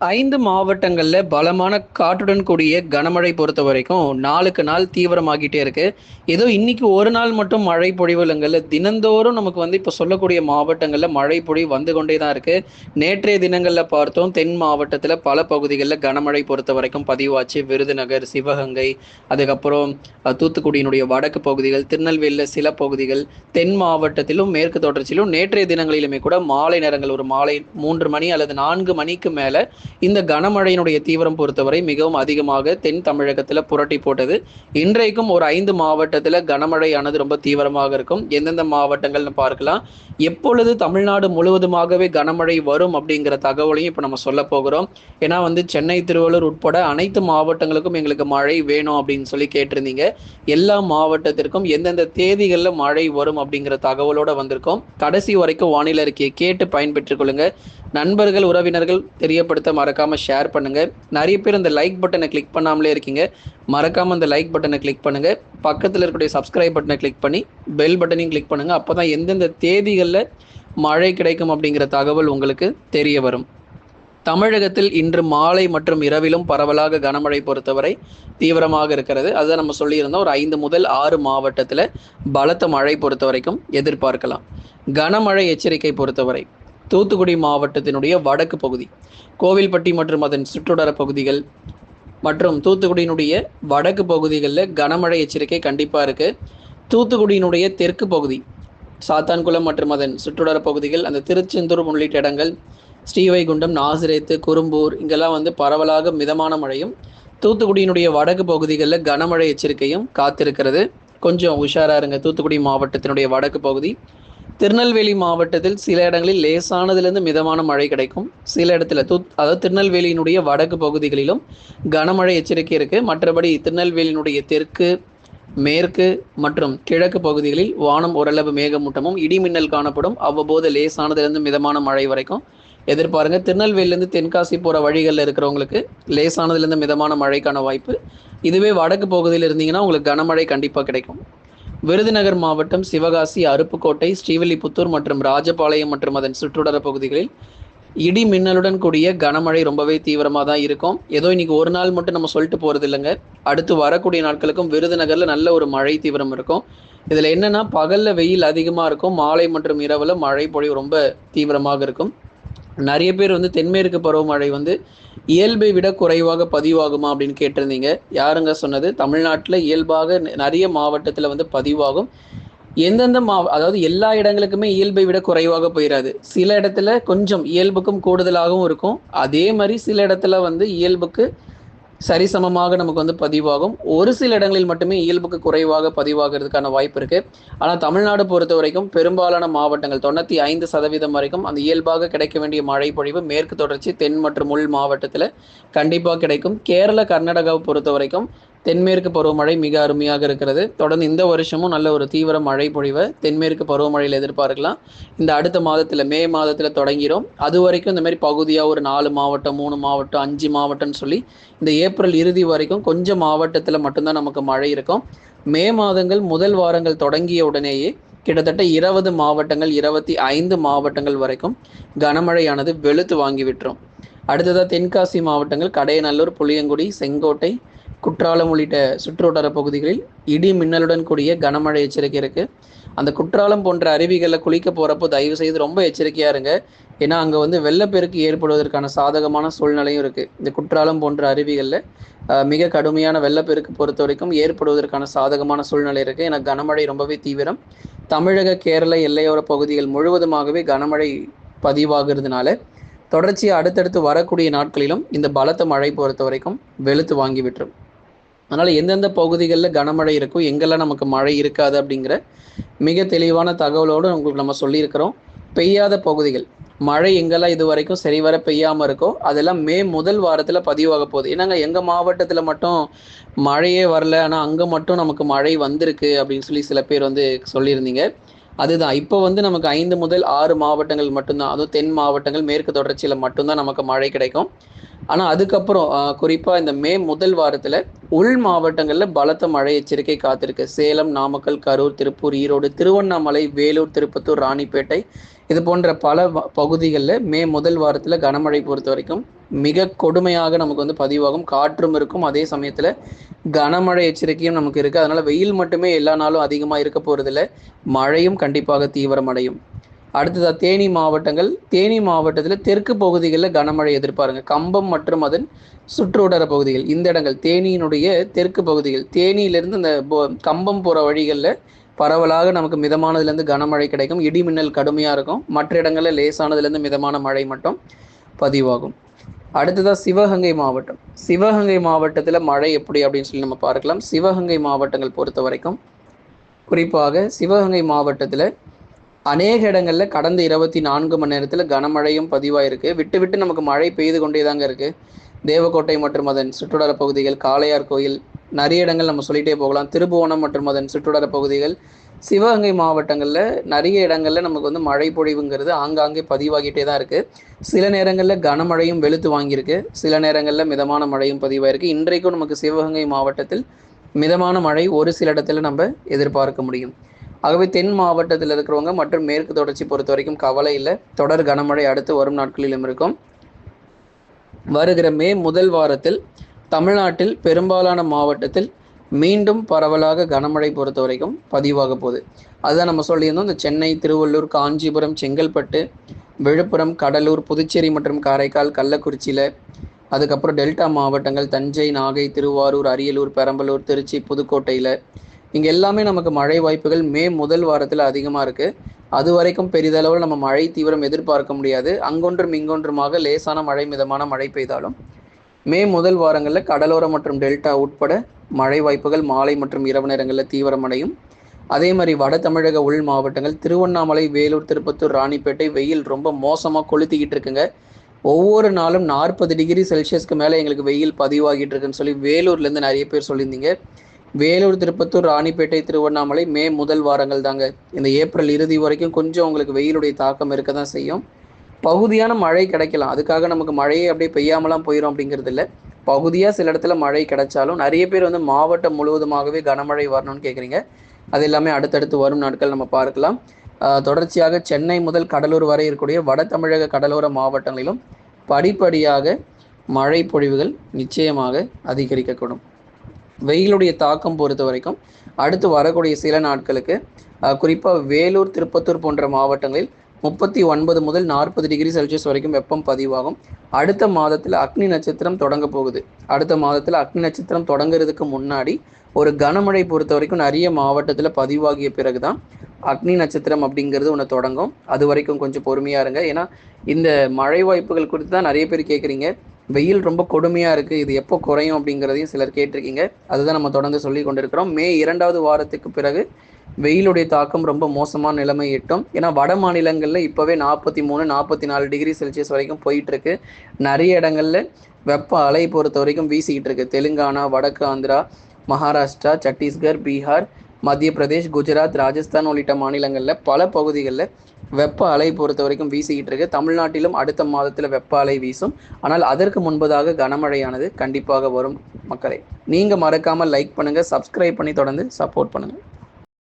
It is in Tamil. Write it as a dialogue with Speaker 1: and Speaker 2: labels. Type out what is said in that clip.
Speaker 1: ஐந்து மாவட்டங்களில் பலமான காற்றுடன் கூடிய கனமழை பொறுத்த வரைக்கும் நாளுக்கு நாள் தீவிரமாகிட்டே இருக்கு. ஏதோ இன்னைக்கு ஒரு நாள் மட்டும் மழை பொழிவுலங்கள்ல தினந்தோறும் நமக்கு வந்து இப்போ சொல்லக்கூடிய மாவட்டங்களில் மழை பொழிவு வந்து கொண்டே தான் இருக்கு. நேற்றைய தினங்களில் பார்த்தோம் தென் மாவட்டத்தில் பல பகுதிகளில் கனமழை பொறுத்த வரைக்கும் பதிவாச்சு. விருதுநகர் சிவகங்கை அதுக்கப்புறம் தூத்துக்குடியினுடைய வடக்கு பகுதிகள் திருநெல்வேலியில் சில பகுதிகள் தென் மாவட்டத்திலும் மேற்கு தொடர்ச்சியிலும் நேற்றைய தினங்களிலுமே கூட மாலை நேரங்கள் ஒரு மாலை மூன்று மணி அல்லது நான்கு மணிக்கு மேலே இந்த கனமழையினுடைய தீவிரம் பொறுத்தவரை மிகவும் அதிகமாக தென் தமிழகத்துல புரட்டி போட்டது. இன்றைக்கும் ஒரு ஐந்து மாவட்டத்துல கனமழையானது ரொம்ப தீவிரமாக இருக்கும். எந்தெந்த மாவட்டங்கள்னு பார்க்கலாம். எப்பொழுது தமிழ்நாடு முழுவதுமாகவே கனமழை வரும் அப்படிங்கிற தகவலையும் இப்போ நம்ம சொல்ல போகிறோம். ஏன்னா வந்து சென்னை திருவள்ளூர் உட்பட அனைத்து மாவட்டங்களுக்கும் எங்களுக்கு மழை வேணும் அப்படின்னு சொல்லி கேட்டிருந்தீங்க. எல்லா மாவட்டத்திற்கும் எந்தெந்த தேதிகளில் மழை வரும் அப்படிங்கிற தகவலோட வந்திருக்கோம். கடைசி வரைக்கும் வானிலை அறிக்கையை கேட்டு பயன்பெற்றுக் கொள்ளுங்க. நண்பர்கள் உறவினர்கள் தெரியப்படுத்த மறக்காம ஷேர் பண்ணுங்க. நிறைய பேர் இந்த லைக் பட்டனை கிளிக் பண்ணாமலே இருக்கீங்க. மறக்காம அந்த லைக் பட்டனை கிளிக் பண்ணுங்க. பக்கத்தில் இருக்கக்கூடிய சப்ஸ்கிரைப் பட்டனை கிளிக் பண்ணி பெல் பட்டனையும் கிளிக் பண்ணுங்க. அப்போதான் எந்தெந்த தேதிகள் தேதிகளில் மழை கிடைக்கும் அப்படிங்கிற தகவல் உங்களுக்கு தெரிய வரும். தமிழகத்தில் இன்று மாலை மற்றும் இரவிலும் பரவலாக கனமழை பொறுத்தவரை தீவிரமாக இருக்கிறது. அதை நம்ம சொல்லியிருந்தோம். ஒரு ஐந்து முதல் ஆறு மாவட்டத்தில் பலத்த மழை பொறுத்த வரைக்கும் எதிர்பார்க்கலாம். கனமழை எச்சரிக்கை பொறுத்தவரை தூத்துக்குடி மாவட்டத்தினுடைய வடக்கு பகுதி கோவில்பட்டி மற்றும் அதன் சுற்றுடர பகுதிகள் மற்றும் தூத்துக்குடியினுடைய வடக்கு பகுதிகளில் கனமழை எச்சரிக்கை கண்டிப்பாக இருக்கு. தூத்துக்குடியினுடைய தெற்கு பகுதி சாத்தான்குளம் மற்றும் அதன் சுற்றுவட்டார பகுதிகள் அந்த திருச்செந்தூர் உள்ளிட்ட இடங்கள் ஸ்ரீவைகுண்டம் நாசிரேத்து குறும்பூர் இங்கெல்லாம் வந்து பரவலாக மிதமான மழையும் தூத்துக்குடியினுடைய வடக்கு பகுதிகளில் கனமழை எச்சரிக்கையும் காத்திருக்கிறது. கொஞ்சம் உஷாராக இருங்க. தூத்துக்குடி மாவட்டத்தினுடைய வடக்கு பகுதி. திருநெல்வேலி மாவட்டத்தில் சில இடங்களில் லேசானதுலேருந்து மிதமான மழை கிடைக்கும். சில இடத்துல தூத் அதாவது திருநெல்வேலியினுடைய வடக்கு பகுதிகளிலும் கனமழை எச்சரிக்கை இருக்குது மற்றபடி திருநெல்வேலியினுடைய தெற்கு மேற்கு மற்றும் கிழக்கு பகுதிகளில் வானம் ஓரளவு மேகமூட்டமும் இடி மின்னல் காணப்படும். அவ்வப்போது லேசானதுலேருந்து மிதமான மழை வரைக்கும் எதிர்பாருங்க. திருநெல்வேலியிலேருந்து தென்காசி போகிற வழிகளில் இருக்கிறவங்களுக்கு லேசானதுலேருந்து மிதமான மழைக்கான வாய்ப்பு. இதுவே வடக்கு பகுதியில் இருந்தீங்கன்னா உங்களுக்கு கனமழை கண்டிப்பாக கிடைக்கும். விருதுநகர் மாவட்டம் சிவகாசி அருப்புக்கோட்டை ஸ்ரீவில்லிபுத்தூர் மற்றும் ராஜபாளையம் மற்றும் அதன் சுற்றுடர பகுதிகளில் இடி மின்னலுடன் கூடிய கனமழை ரொம்பவே தீவிரமாக தான் இருக்கும். ஏதோ இன்னைக்கு ஒரு நாள் மட்டும் நம்ம சொல்லிட்டு போகிறது இல்லைங்க. அடுத்து வரக்கூடிய நாட்களுக்கும் விருதுநகரில் நல்ல ஒரு மழை தீவிரம் இருக்கும். இதில் என்னென்னா பகலில் வெயில் அதிகமாக இருக்கும். மாலை மற்றும் இரவில் மழை பொழிவு ரொம்ப தீவிரமாக இருக்கும். நிறைய பேர் வந்து தென்மேற்கு பருவமழை வந்து இயல்பை விட குறைவாக பதிவாகுமா அப்படின்னு கேட்டிருந்தீங்க. யாருங்க சொன்னது? தமிழ்நாட்டில் இயல்பாக நிறைய மாவட்டத்தில் வந்து பதிவாகும். எந்தெந்த மா அதாவது எல்லா இடங்களுக்குமே இயல்பை விட குறைவாக போயிடாது சில இடத்துல கொஞ்சம் இயல்புக்கும் கூடுதலாகவும் இருக்கும். அதே மாதிரி சில இடத்துல வந்து இயல்புக்கு சரிசமமாக நமக்கு வந்து பதிவாகும். ஒரு சில இடங்களில் மட்டுமே இயல்புக்கு குறைவாக பதிவாகிறதுக்கான வாய்ப்பு இருக்கு. ஆனால் தமிழ்நாடு பொறுத்த வரைக்கும் பெரும்பாலான மாவட்டங்கள் தொண்ணூற்றி ஐந்து சதவீதம் வரைக்கும் அந்த இயல்பாக கிடைக்க வேண்டிய மழை பொழிவு மேற்கு தொடர்ச்சி தென் மற்றும் உள் மாவட்டத்தில் கண்டிப்பாக கிடைக்கும். கேரள கர்நாடகாவை பொறுத்த வரைக்கும் தென்மேற்கு பருவமழை மிக அருமையாக இருக்கிறது. தொடர்ந்து இந்த வருஷமும் நல்ல ஒரு தீவிர மழை பொழிவை தென்மேற்கு பருவமழையில் எதிர்பார்க்கலாம். இந்த அடுத்த மாதத்தில் மே மாதத்தில் தொடங்கிடும் அது வரைக்கும் இந்த மாதிரி பகுதியாக ஒரு நாலு மாவட்டம் மூணு மாவட்டம் அஞ்சு மாவட்டம்னு சொல்லி இந்த ஏப்ரல் இறுதி வரைக்கும் கொஞ்சம் மாவட்டத்தில் மட்டும்தான் நமக்கு மழை இருக்கும். மே மாதங்கள் முதல் வாரங்கள் தொடங்கிய உடனேயே கிட்டத்தட்ட இருபது மாவட்டங்கள் இருபத்தி ஐந்து மாவட்டங்கள் வரைக்கும் கனமழையானது வெளுத்து வாங்கி விட்டுரும். அடுத்ததாக தென்காசி மாவட்டங்கள் கடையநல்லூர் புளியங்குடி செங்கோட்டை குற்றாலம் உள்ளிட்ட சுற்றுவட்டார பகுதிகளில் இடி மின்னலுடன் கூடிய கனமழை எச்சரிக்கை இருக்கு. அந்த குற்றாலம் போன்ற அருவிகளில் குளிக்க போறப்போ தயவு செய்து ரொம்ப எச்சரிக்கையா இருங்க. ஏன்னா அங்க வந்து வெள்ளப்பெருக்கு ஏற்படுவதற்கான சாதகமான சூழ்நிலையும் இருக்கு. இந்த குற்றாலம் போன்ற அருவிகளில் மிக கடுமையான வெள்ளப்பெருக்கு பொறுத்த வரைக்கும் ஏற்படுவதற்கான சாதகமான சூழ்நிலை இருக்கு. ஏன்னா கனமழை ரொம்பவே தீவிரம். தமிழக கேரள எல்லையோர பகுதிகள் முழுவதுமாகவே கனமழை பதிவாகிறதுனால தொடர்ச்சியாக அடுத்தடுத்து வரக்கூடிய நாட்களிலும் இந்த பலத்த மழை பொறுத்த வரைக்கும் வெளுத்து வாங்கி விட்டுரும். அதனால் எந்தெந்த பகுதிகளில் கனமழை இருக்கும் எங்கெல்லாம் நமக்கு மழை இருக்காது அப்படிங்கிற மிக தெளிவான தகவலோடு உங்களுக்கு நம்ம சொல்லியிருக்கிறோம். பெய்யாத பகுதிகள். மழை எங்கெல்லாம் இது வரைக்கும் சரிவர பெய்யாமல் இருக்கோ அதெல்லாம் மே முதல் வாரத்தில் பதிவாக போகுது. ஏன்னாங்க எங்கள் மாவட்டத்தில் மட்டும் மழையே வரல ஆனால் அங்கே மட்டும் நமக்கு மழை வந்திருக்கு அப்படின்னு சொல்லி சில பேர் வந்து சொல்லியிருந்தீங்க. அதுதான். இப்போ வந்து நமக்கு ஐந்து முதல் ஆறு மாவட்டங்கள் மட்டும்தான். அதுவும் தென் மாவட்டங்கள் மேற்கு தொடர்ச்சியில் மட்டும்தான் நமக்கு மழை கிடைக்கும். ஆனால் அதுக்கப்புறம் குறிப்பாக இந்த மே முதல் வாரத்தில் உள் மாவட்டங்களில் பலத்த மழை எச்சரிக்கை காத்திருக்கு. சேலம் நாமக்கல் கரூர் திருப்பூர் ஈரோடு திருவண்ணாமலை வேலூர் திருப்பத்தூர் ராணிப்பேட்டை இது போன்ற பல பகுதிகளில் மே முதல் வாரத்தில் கனமழை பொறுத்த வரைக்கும் மிக கொடுமையாக நமக்கு வந்து பதிவாகும். காற்றும் இருக்கும். அதே சமயத்தில் கனமழை எச்சரிக்கையும் நமக்கு இருக்குது அதனால் வெயில் மட்டுமே எல்லா நாளும் அதிகமாக இருக்க போகிறதில்ல மழையும் கண்டிப்பாக தீவிரமடையும். அடுத்ததாக தேனி மாவட்டங்கள். தேனி மாவட்டத்தில் தெற்கு பகுதிகளில் கனமழை எதிர்பாருங்க. கம்பம் மற்றும் அதன் சுற்றுவட்டார பகுதிகள். இந்த இடங்கள் தேனியினுடைய தெற்கு பகுதிகள். தேனியிலிருந்து இந்த கம்பம் போகிற வழிகளில் பரவலாக நமக்கு மிதமானதுலேருந்து கனமழை கிடைக்கும். இடி மின்னல் கடுமையாக இருக்கும். மற்ற இடங்களில் லேசானதுலேருந்து மிதமான மழை மட்டும் பதிவாகும். அடுத்ததாக சிவகங்கை மாவட்டம். சிவகங்கை மாவட்டத்தில் மழை எப்படி அப்படின்னு சொல்லி நம்ம பார்க்கலாம். சிவகங்கை மாவட்டங்கள் பொறுத்த வரைக்கும் குறிப்பாக சிவகங்கை மாவட்டத்தில் அநேக இடங்களில் கடந்த இருபத்தி நான்கு மணி நேரத்தில் கனமழையும் பதிவாயிருக்கு. விட்டு விட்டு நமக்கு மழை பெய்து கொண்டே தாங்க இருக்குது தேவக்கோட்டை மற்றும் அதன் சுற்றுவட்டார பகுதிகள் காளையார் கோயில் நிறைய இடங்கள் நம்ம சொல்லிகிட்டே போகலாம். திருபுவனம் மற்றும் அதன் சுற்றுவட்டார பகுதிகள் சிவகங்கை மாவட்டங்களில் நிறைய இடங்களில் நமக்கு வந்து மழை பொழிவுங்கிறது ஆங்காங்கே பதிவாகிட்டே தான் இருக்குது சில நேரங்களில் கனமழையும் வெளுத்து வாங்கியிருக்கு. சில நேரங்களில் மிதமான மழையும் பதிவாயிருக்கு. இன்றைக்கும் நமக்கு சிவகங்கை மாவட்டத்தில் மிதமான மழை ஒரு சில இடத்துல நம்ம எதிர்பார்க்க முடியும். ஆகவே தென் மாவட்டத்தில் இருக்கிறவங்க மற்றும் மேற்கு தொடர்ச்சி பொறுத்த வரைக்கும் கவலை இல்லை. தொடர் கனமழை அடுத்து வரும் நாட்களிலும் இருக்கும். வருகிற மே முதல் வாரத்தில் தமிழ்நாட்டில் பெரும்பாலான மாவட்டத்தில் மீண்டும் பரவலாக கனமழை பொறுத்த வரைக்கும் பதிவாக போகுது. அதுதான் நம்ம சொல்லியிருந்தோம். இந்த சென்னை திருவள்ளூர் காஞ்சிபுரம் செங்கல்பட்டு விழுப்புரம் கடலூர் புதுச்சேரி மற்றும் காரைக்கால் கள்ளக்குறிச்சியில் அதுக்கப்புறம் டெல்டா மாவட்டங்கள் தஞ்சை நாகை திருவாரூர் அரியலூர் பெரம்பலூர் திருச்சி புதுக்கோட்டையில் இங்கே எல்லாமே நமக்கு மழை வாய்ப்புகள் மே முதல் வாரத்தில் அதிகமாக இருக்குது அது வரைக்கும் பெரிதளவில் நம்ம மழை தீவிரம் எதிர்பார்க்க முடியாது. அங்கொன்றும் இங்கொன்றுமாக லேசான மழை மிதமான மழை பெய்தாலும் மே முதல் வாரங்களில் கடலோரம் மற்றும் டெல்டா உட்பட மழை வாய்ப்புகள் மாலை மற்றும் இரவு நேரங்களில் தீவிரமடையும். அதே மாதிரி வட தமிழக உள் மாவட்டங்கள் திருவண்ணாமலை வேலூர் திருப்பத்தூர் ராணிப்பேட்டை வெயில் ரொம்ப மோசமாக கொளுத்திக்கிட்டு இருக்குங்க. ஒவ்வொரு நாளும் நாற்பது டிகிரி செல்சியஸ்க்கு மேலே எங்களுக்கு வெயில் பதிவாகிட்டு இருக்குன்னு சொல்லி வேலூர்லேருந்து நிறைய பேர் சொல்லியிருந்தீங்க. வேலூர் திருப்பத்தூர் ராணிப்பேட்டை திருவண்ணாமலை மே முதல் வாரங்கள் தாங்க. இந்த ஏப்ரல் இறுதி வரைக்கும் கொஞ்சம் உங்களுக்கு வெயிலுடைய தாக்கம் இருக்க தான் செய்யும். பகுதியான மழை கிடைக்கலாம். அதுக்காக நமக்கு மழையே அப்படியே பெய்யாமலாம் போயிடும் அப்படிங்கிறது இல்லை. பகுதியாக சில இடத்துல மழை கிடைச்சாலும் நிறைய பேர் வந்து மாவட்டம் முழுவதுமாகவே கனமழை வரணும்னு கேட்குறீங்க அது எல்லாமே அடுத்தடுத்து வரும் நாட்கள் நம்ம பார்க்கலாம். தொடர்ச்சியாக சென்னை முதல் கடலூர் வரை இருக்கக்கூடிய வட தமிழக கடலோர மாவட்டங்களிலும் படிப்படியாக மழை பொழிவுகள் நிச்சயமாக அதிகரிக்கக்கூடும். வெயிலுடைய தாக்கம் பொறுத்த வரைக்கும் அடுத்து வரக்கூடிய சில நாட்களுக்கு குறிப்பாக வேலூர் திருப்பத்தூர் போன்ற மாவட்டங்களில் முப்பத்தி ஒன்பது முதல் நாற்பது டிகிரி செல்சியஸ் வரைக்கும் வெப்பம் பதிவாகும். அடுத்த மாதத்தில் அக்னி நட்சத்திரம் தொடங்க போகுது. அடுத்த மாதத்தில் அக்னி நட்சத்திரம் தொடங்குறதுக்கு முன்னாடி ஒரு கனமழை பொறுத்த வரைக்கும் நிறைய மாவட்டத்தில் பதிவாகிய பிறகு தான் அக்னி நட்சத்திரம் அப்படிங்கிறது ஒன்று தொடங்கும். அது வரைக்கும் கொஞ்சம் பொறுமையாக இருங்க. ஏன்னா இந்த மழை வாய்ப்புகள் குறித்து தான் நிறைய பேர் கேட்குறீங்க வெயில் ரொம்ப கொடுமையாக இருக்குது இது எப்போ குறையும் அப்படிங்கிறதையும் சிலர் கேட்டிருக்கீங்க. அதுதான் நம்ம தொடர்ந்து சொல்லி கொண்டிருக்கிறோம். மே இரண்டாவது வாரத்துக்கு பிறகு வெயிலுடைய தாக்கம் ரொம்ப மோசமான நிலைமை எட்டும். ஏன்னா வட மாநிலங்களில் இப்போவே நாற்பத்தி மூணு நாற்பத்தி நாலு டிகிரி செல்சியஸ் வரைக்கும் போயிட்டுருக்கு நிறைய இடங்களில் வெப்ப அலை பொறுத்த வரைக்கும் வீசிக்கிட்டு இருக்கு. தெலுங்கானா வடக்கு ஆந்திரா மகாராஷ்டிரா சத்தீஸ்கர் பீகார் மத்திய பிரதேஷ் குஜராத் ராஜஸ்தான் உள்ளிட்ட மாநிலங்களில் பல பகுதிகளில் வெப்ப அலை பொறுத்த வரைக்கும் வீசிக்கிட்டு இருக்கு. தமிழ்நாட்டிலும் அடுத்த மாதத்தில் வெப்ப அலை வீசும். ஆனால் அதற்கு முன்பதாக கனமழையானது கண்டிப்பாக வரும் மக்களை. நீங்கள் மறக்காமல் லைக் பண்ணுங்கள் சப்ஸ்கிரைப் பண்ணி தொடர்ந்து சப்போர்ட் பண்ணுங்கள்